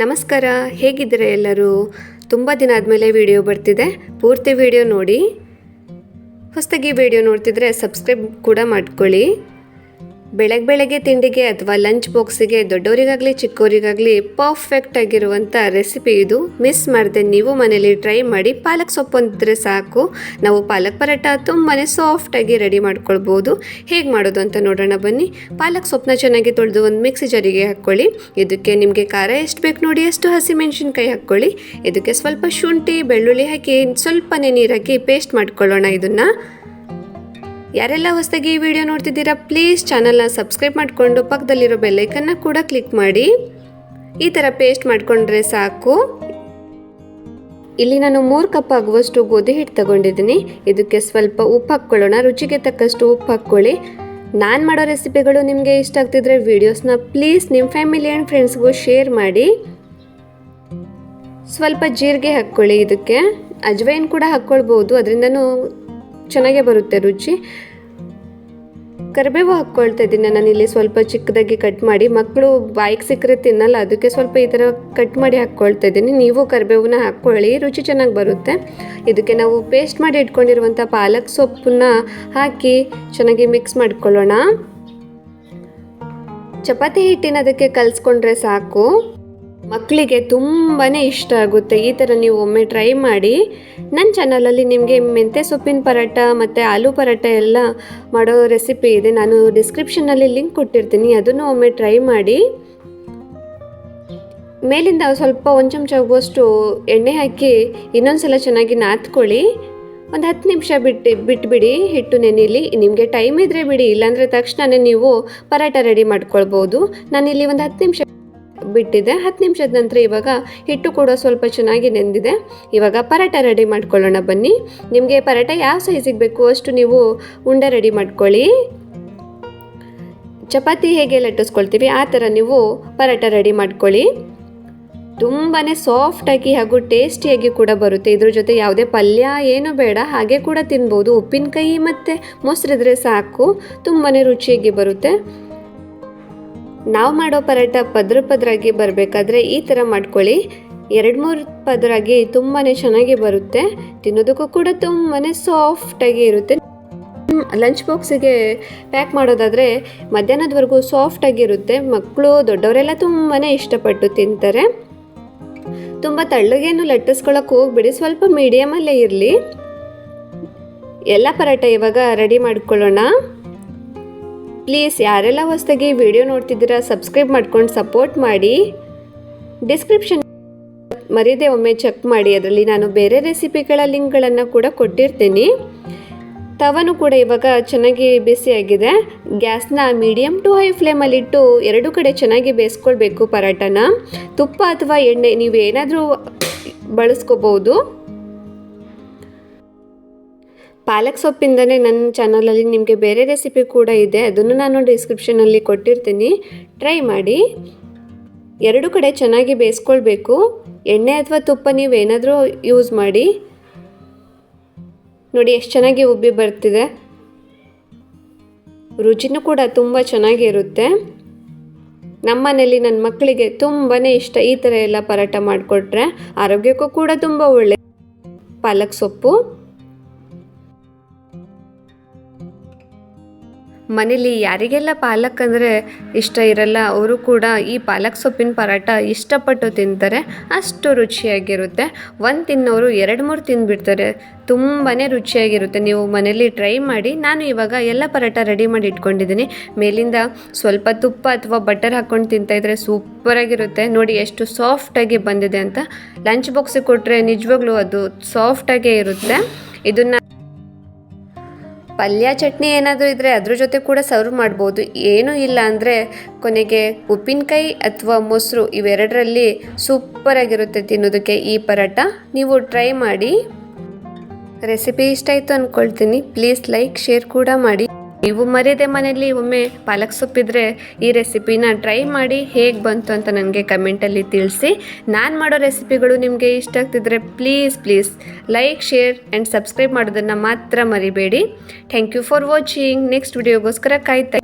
ನಮಸ್ಕಾರ, ಹೇಗಿದ್ದೀರಾ ಎಲ್ಲರೂ? ತುಂಬ ದಿನ ಆದಮೇಲೆ ವಿಡಿಯೋ ಬರ್ತಿದೆ. ಪೂರ್ತಿ ವಿಡಿಯೋ ನೋಡಿ. ಹೊಸದಾಗಿ ವಿಡಿಯೋ ನೋಡ್ತಿದ್ರೆ ಸಬ್ಸ್ಕ್ರೈಬ್ ಕೂಡ ಮಾಡ್ಕೊಳ್ಳಿ. ಬೆಳಗ್ಗೆ ಬೆಳಗ್ಗೆ ತಿಂಡಿಗೆ ಅಥವಾ ಲಂಚ್ ಬಾಕ್ಸಿಗೆ ದೊಡ್ಡವರಿಗಾಗಲಿ ಚಿಕ್ಕವರಿಗಾಗಲಿ ಪರ್ಫೆಕ್ಟ್ ಆಗಿರುವಂಥ ರೆಸಿಪಿ ಇದು. ಮಿಸ್ ಮಾಡದೆ, ನೀವು ಮನೇಲಿ ಟ್ರೈ ಮಾಡಿ. ಪಾಲಕ್ ಸೊಪ್ಪು ಅಂದ್ರೆ ಸಾಕು. ನಾವು ಪಾಲಕ್ ಪರೋಟ ತುಂಬಾ ಸಾಫ್ಟಾಗಿ ರೆಡಿ ಮಾಡ್ಕೊಳ್ಬೋದು. ಹೇಗೆ ಮಾಡೋದು ಅಂತ ನೋಡೋಣ ಬನ್ನಿ. ಪಾಲಕ್ ಸೊಪ್ಪನ್ನ ಚೆನ್ನಾಗಿ ತೊಳೆದು ಒಂದು ಮಿಕ್ಸಿ ಜರಿಗೆ ಹಾಕ್ಕೊಳ್ಳಿ. ಇದಕ್ಕೆ ನಿಮಗೆ ಖಾರ ಎಷ್ಟು ಬೇಕು ನೋಡಿ ಅಷ್ಟು ಹಸಿಮೆಣಸಿನ್ಕಾಯಿ ಹಾಕ್ಕೊಳ್ಳಿ. ಇದಕ್ಕೆ ಸ್ವಲ್ಪ ಶುಂಠಿ, ಬೆಳ್ಳುಳ್ಳಿ ಹಾಕಿ, ಸ್ವಲ್ಪನೇ ನೀರು ಪೇಸ್ಟ್ ಮಾಡ್ಕೊಳ್ಳೋಣ ಇದನ್ನು. ಯಾರೆಲ್ಲ ಹೊಸದಾಗಿ ಈ ವಿಡಿಯೋ ನೋಡ್ತಿದ್ದೀರಾ ಪ್ಲೀಸ್ ಚಾನಲ್ನ ಸಬ್ಸ್ಕ್ರೈಬ್ ಮಾಡಿಕೊಂಡು ಪಕ್ಕದಲ್ಲಿರೋ ಬೆಲ್ಲೈಕನ್ನ ಕೂಡ ಕ್ಲಿಕ್ ಮಾಡಿ. ಈ ಥರ ಪೇಸ್ಟ್ ಮಾಡಿಕೊಂಡ್ರೆ ಸಾಕು. ಇಲ್ಲಿ ನಾನು ಮೂರು ಕಪ್ ಆಗುವಷ್ಟು ಗೋಧಿ ಹಿಟ್ಟು ತಗೊಂಡಿದ್ದೀನಿ. ಇದಕ್ಕೆ ಸ್ವಲ್ಪ ಉಪ್ಪು ಹಾಕ್ಕೊಳ್ಳೋಣ, ರುಚಿಗೆ ತಕ್ಕಷ್ಟು ಉಪ್ಪು ಹಾಕ್ಕೊಳ್ಳಿ. ನಾನು ಮಾಡೋ ರೆಸಿಪಿಗಳು ನಿಮಗೆ ಇಷ್ಟ ಆಗ್ತಿದ್ರೆ ವೀಡಿಯೋಸ್ನ ಪ್ಲೀಸ್ ನಿಮ್ಮ ಫ್ಯಾಮಿಲಿ ಆ್ಯಂಡ್ ಫ್ರೆಂಡ್ಸ್ಗೂ ಶೇರ್ ಮಾಡಿ. ಸ್ವಲ್ಪ ಜೀರಿಗೆ ಹಾಕ್ಕೊಳ್ಳಿ ಇದಕ್ಕೆ. ಅಜ್ವೈನ್ ಕೂಡ ಹಾಕ್ಕೊಳ್ಬೋದು, ಅದರಿಂದನೂ ಚೆನ್ನಾಗೇ ಬರುತ್ತೆ ರುಚಿ. ಕರಿಬೇವು ಹಾಕ್ಕೊಳ್ತಾ ಇದ್ದೀನಿ ನಾನು ಇಲ್ಲಿ ಸ್ವಲ್ಪ ಚಿಕ್ಕದಾಗಿ ಕಟ್ ಮಾಡಿ. ಮಕ್ಕಳು ಬಾಯಿಗೆ ಸಿಕ್ಕರೆ ತಿನ್ನಲ್ಲ, ಅದಕ್ಕೆ ಸ್ವಲ್ಪ ಈ ಥರ ಕಟ್ ಮಾಡಿ ಹಾಕ್ಕೊಳ್ತಾ ಇದ್ದೀನಿ. ನೀವು ಕರಿಬೇವನ್ನ ಹಾಕ್ಕೊಳ್ಳಿ, ರುಚಿ ಚೆನ್ನಾಗಿ ಬರುತ್ತೆ. ಇದಕ್ಕೆ ನಾವು ಪೇಸ್ಟ್ ಮಾಡಿ ಇಟ್ಕೊಂಡಿರುವಂಥ ಪಾಲಕ್ ಸೊಪ್ಪನ್ನ ಹಾಕಿ ಚೆನ್ನಾಗಿ ಮಿಕ್ಸ್ ಮಾಡ್ಕೊಳ್ಳೋಣ. ಚಪಾತಿ ಹಿಟ್ಟಿನ ಅದಕ್ಕೆ ಕಲಸ್ಕೊಂಡ್ರೆ ಸಾಕು. ಮಕ್ಕಳಿಗೆ ತುಂಬಾ ಇಷ್ಟ ಆಗುತ್ತೆ. ಈ ಥರ ನೀವು ಒಮ್ಮೆ ಟ್ರೈ ಮಾಡಿ. ನನ್ನ ಚಾನಲಲ್ಲಿ ನಿಮಗೆ ಮೆಂತ್ಯ ಸೊಪ್ಪಿನ ಪರೋಟ ಮತ್ತು ಆಲೂ ಪರೋಟ ಎಲ್ಲ ಮಾಡೋ ರೆಸಿಪಿ ಇದೆ. ನಾನು ಡಿಸ್ಕ್ರಿಪ್ಷನ್ನಲ್ಲಿ ಲಿಂಕ್ ಕೊಟ್ಟಿರ್ತೀನಿ. ಅದನ್ನು ಒಮ್ಮೆ ಟ್ರೈ ಮಾಡಿ. ಮೇಲಿಂದ ಸ್ವಲ್ಪ ಒಂದು ಚಮಚ ಆಗುವಷ್ಟು ಎಣ್ಣೆ ಹಾಕಿ ಇನ್ನೊಂದು ಸಲ ಚೆನ್ನಾಗಿ ನಾದ್ಕೊಳ್ಳಿ. ಒಂದು ಹತ್ತು ನಿಮಿಷ ಬಿಟ್ಟು ಬಿಟ್ಬಿಡಿ. ಹಿಟ್ಟು ನೆನೆಯಲ್ಲಿ ನಿಮಗೆ ಟೈಮ್ ಇದ್ದರೆ ಬಿಡಿ. ಇಲ್ಲಾಂದರೆ ತಕ್ಷಣವೇ ನೀವು ಪರಾಟ ರೆಡಿ ಮಾಡ್ಕೊಳ್ಬೋದು. ನಾನಿಲ್ಲಿ ಒಂದು ಹತ್ತು ನಿಮಿಷ ಬಿಟ್ಟಿದೆ. ಹತ್ತು ನಿಮಿಷದ ನಂತರ ಇವಾಗ ಹಿಟ್ಟು ಕೂಡ ಸ್ವಲ್ಪ ಚೆನ್ನಾಗಿ ನೆಂದಿದೆ. ಇವಾಗ ಪರಾಟ ರೆಡಿ ಮಾಡ್ಕೊಳ್ಳೋಣ ಬನ್ನಿ. ನಿಮಗೆ ಪರಾಟ ಯಾವ ಸೈಜಿಗೆ ಬೇಕು ಅಷ್ಟು ನೀವು ಉಂಡೆ ರೆಡಿ ಮಾಡ್ಕೊಳ್ಳಿ. ಚಪಾತಿ ಹೇಗೆ ಲಟ್ಟಿಸ್ಕೊಳ್ತೀವಿ ಆ ಥರ ನೀವು ಪರಾಟ ರೆಡಿ ಮಾಡ್ಕೊಳ್ಳಿ. ತುಂಬಾ ಸಾಫ್ಟಾಗಿ ಹಾಗೂ ಟೇಸ್ಟಿಯಾಗಿ ಕೂಡ ಬರುತ್ತೆ. ಇದ್ರ ಜೊತೆ ಯಾವುದೇ ಪಲ್ಯ ಏನು ಬೇಡ. ಹಾಗೆ ಕೂಡ ತಿನ್ಬೋದು. ಉಪ್ಪಿನಕಾಯಿ ಮತ್ತು ಮೊಸರಿದ್ರೆ ಸಾಕು. ತುಂಬಾ ರುಚಿಯಾಗಿ ಬರುತ್ತೆ. ನಾವು ಮಾಡೋ ಪರೋಟ ಪದ್ರ ಪದ್ರಾಗಿ ಬರಬೇಕಾದ್ರೆ ಈ ಥರ ಮಾಡ್ಕೊಳ್ಳಿ. ಎರಡು ಮೂರು ಪದರಾಗಿ ತುಂಬಾ ಚೆನ್ನಾಗಿ ಬರುತ್ತೆ. ತಿನ್ನೋದಕ್ಕೂ ಕೂಡ ತುಂಬಾ ಸಾಫ್ಟಾಗಿ ಇರುತ್ತೆ. ಲಂಚ್ ಬಾಕ್ಸಿಗೆ ಪ್ಯಾಕ್ ಮಾಡೋದಾದರೆ ಮಧ್ಯಾಹ್ನದವರೆಗೂ ಸಾಫ್ಟಾಗಿರುತ್ತೆ ಮಕ್ಕಳು, ದೊಡ್ಡವರೆಲ್ಲ ತುಂಬಾ ಇಷ್ಟಪಟ್ಟು ತಿಂತಾರೆ. ತುಂಬ ತಳ್ಳಗೇನು ಲಟ್ಟಿಸ್ಕೊಳಕ್ಕೆ ಹೋಗ್ಬಿಡಿ, ಸ್ವಲ್ಪ ಮೀಡಿಯಮಲ್ಲೇ ಇರಲಿ. ಎಲ್ಲ ಪರೋಟ ಇವಾಗ ರೆಡಿ ಮಾಡ್ಕೊಳ್ಳೋಣ. ಪ್ಲೀಸ್ ಯಾರೆಲ್ಲ ಹೊಸದಾಗಿ ವಿಡಿಯೋ ನೋಡ್ತಿದ್ದೀರಾ ಸಬ್ಸ್ಕ್ರೈಬ್ ಮಾಡ್ಕೊಂಡು ಸಪೋರ್ಟ್ ಮಾಡಿ. ಡಿಸ್ಕ್ರಿಪ್ಷನ್ ಮರೀದೆ ಒಮ್ಮೆ ಚೆಕ್ ಮಾಡಿ, ಅದರಲ್ಲಿ ನಾನು ಬೇರೆ ರೆಸಿಪಿಗಳ ಲಿಂಕ್ಗಳನ್ನು ಕೂಡ ಕೊಟ್ಟಿರ್ತೀನಿ. ತವನು ಕೂಡ ಇವಾಗ ಚೆನ್ನಾಗಿ ಬಿಸಿಯಾಗಿದೆ ಗ್ಯಾಸ್ನ ಮೀಡಿಯಮ್ ಟು ಹೈ ಫ್ಲೇಮಲ್ಲಿಟ್ಟು ಎರಡು ಕಡೆ ಚೆನ್ನಾಗಿ ಬೇಯಿಸ್ಕೊಳ್ಬೇಕು ಪರಾಟನ ತುಪ್ಪ ಅಥವಾ ಎಣ್ಣೆ, ನೀವು ಏನಾದರೂ ಬಳಸ್ಕೋಬೋದು. ಪಾಲಕ್ ಸೊಪ್ಪಿಂದನೇ ನನ್ನ ಚಾನಲಲ್ಲಿ ನಿಮಗೆ ಬೇರೆ ರೆಸಿಪಿ ಕೂಡ ಇದೆ. ಅದನ್ನು ನಾನು ಡಿಸ್ಕ್ರಿಪ್ಷನಲ್ಲಿ ಕೊಟ್ಟಿರ್ತೀನಿ. ಟ್ರೈ ಮಾಡಿ. ಎರಡು ಕಡೆ ಚೆನ್ನಾಗಿ ಬೇಯಿಸ್ಕೊಳ್ಬೇಕು. ಎಣ್ಣೆ ಅಥವಾ ತುಪ್ಪ ನೀವು ಏನಾದರೂ ಯೂಸ್ ಮಾಡಿ. ನೋಡಿ, ಎಷ್ಟು ಚೆನ್ನಾಗಿ ಉಬ್ಬಿ ಬರ್ತಿದೆ. ರುಚಿನೂ ಕೂಡ ತುಂಬ ಚೆನ್ನಾಗಿರುತ್ತೆ. ನಮ್ಮ ಮನೇಲಿ ನನ್ನ ಮಕ್ಕಳಿಗೆ ತುಂಬಾ ಇಷ್ಟ ಈ ಥರ ಎಲ್ಲ ಪರಾಟ ಮಾಡಿಕೊಟ್ರೆ. ಆರೋಗ್ಯಕ್ಕೂ ಕೂಡ ತುಂಬ ಒಳ್ಳೆ ಪಾಲಕ್ ಸೊಪ್ಪು. ಮನೇಲಿ ಯಾರಿಗೆಲ್ಲ ಪಾಲಕ್ ಅಂದರೆ ಇಷ್ಟ ಇರಲ್ಲ, ಅವರು ಕೂಡ ಈ ಪಾಲಕ್ ಸೊಪ್ಪಿನ ಪರಾಟ ಇಷ್ಟಪಟ್ಟು ತಿಂತಾರೆ. ಅಷ್ಟು ರುಚಿಯಾಗಿರುತ್ತೆ. ಒಂದು ತಿನ್ನೋರು ಎರಡು ಮೂರು ತಿಂದುಬಿಡ್ತಾರೆ. ತುಂಬಾ ರುಚಿಯಾಗಿರುತ್ತೆ. ನೀವು ಮನೇಲಿ ಟ್ರೈ ಮಾಡಿ. ನಾನು ಇವಾಗ ಎಲ್ಲ ಪರಾಟ ರೆಡಿ ಮಾಡಿ ಇಟ್ಕೊಂಡಿದ್ದೀನಿ. ಮೇಲಿಂದ ಸ್ವಲ್ಪ ತುಪ್ಪ ಅಥವಾ ಬಟರ್ ಹಾಕ್ಕೊಂಡು ತಿಂತಾಯಿದ್ರೆ ಸೂಪರಾಗಿರುತ್ತೆ. ನೋಡಿ ಎಷ್ಟು ಸಾಫ್ಟಾಗಿ ಬಂದಿದೆ ಅಂತ. ಲಂಚ್ ಬಾಕ್ಸಿಗೆ ಕೊಟ್ಟರೆ ನಿಜವಾಗ್ಲೂ ಅದು ಸಾಫ್ಟಾಗೇ ಇರುತ್ತೆ. ಇದನ್ನು ಪಲ್ಯ ಚಟ್ನಿ ಏನಾದರೂ ಇದ್ದರೆ ಅದ್ರ ಜೊತೆ ಕೂಡ ಸರ್ವ್ ಮಾಡ್ಬೋದು. ಏನೂ ಇಲ್ಲ ಅಂದರೆ ಕೊನೆಗೆ ಉಪ್ಪಿನಕಾಯಿ ಅಥವಾ ಮೊಸರು ಇವೆರಡರಲ್ಲಿ ಸೂಪರಾಗಿರುತ್ತೆ ತಿನ್ನೋದಕ್ಕೆ ಈ ಪರೋಟ ನೀವು ಟ್ರೈ ಮಾಡಿ. ರೆಸಿಪಿ ಇಷ್ಟ ಆಯಿತು ಅಂದ್ಕೊಳ್ತೀನಿ ಪ್ಲೀಸ್ ಲೈಕ್ ಶೇರ್ ಕೂಡ ಮಾಡಿ. ನೀವು ಮರೆಯದೆ ಮನೆಯಲ್ಲಿ ಒಮ್ಮೆ ಪಾಲಕ್ ಸೊಪ್ಪಿದ್ರೆ ಈ ರೆಸಿಪಿನ ಟ್ರೈ ಮಾಡಿ ಹೇಗೆ ಬಂತು ಅಂತ ನನಗೆ ಕಮೆಂಟಲ್ಲಿ ತಿಳಿಸಿ. ನಾನು ಮಾಡೋ ರೆಸಿಪಿಗಳು ನಿಮಗೆ ಇಷ್ಟ ಆಗ್ತಿದ್ರೆ please please like share and subscribe ಮಾಡೋದನ್ನು ಮಾತ್ರ ಮರಿಬೇಡಿ. Thank you for watching next ವಿಡಿಯೋಗೋಸ್ಕರ ಕಾಯ್ತಾ